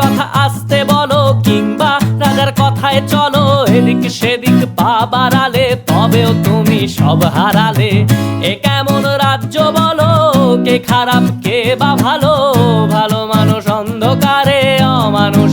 কথা আসতে বলো কিংবা রাজার কথায় চলো, এদিক সেদিক পা বাড়ালে, তবেও তুমি সব হারালে। এ কেমন রাজ্য বলো, কে খারাপ, কে বা ভালো? ভালো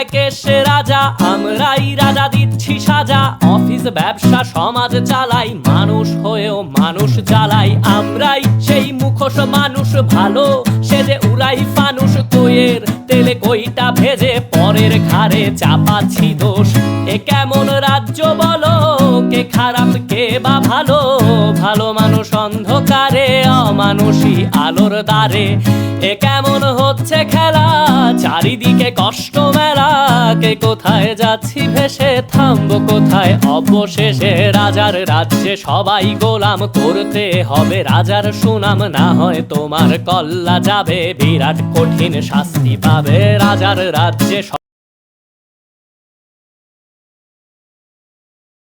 কোথায় কে সে রাজা, আমরাই রাজা দিচ্ছি সাজা। অফিস, ব্যবসা, সমাজ চালাই, মানুষ হয়েও মানুষ জ্বালাই আমরাই সেই মুখোশ মানুষ ভালো, সে যে উড়াই ফানুষ কইয়ের তেলে কইটা ভেজে পরের ঘাড়ে চাপাচ্ছি দোষ। এ কেমন রাজ্য বলো, কে খারাপ, কে বা ভালো? ভালো মানুষ অন্ধকারে অমানুষী আলোর দ্বারে। এ কেমন হচ্ছে খেলা? চারিদিকে কষ্ট মেলা। কে কোথায় যাচ্ছি ভেসে থামবো কোথায়? অবশেষে রাজার রাজ্যে সবাই গোলাম করতে হবে। রাজার সুনাম না হয় তোমার, কল্লা যাবে। বিরাট কঠিন শাস্তি পাবে। রাজার রাজ্যে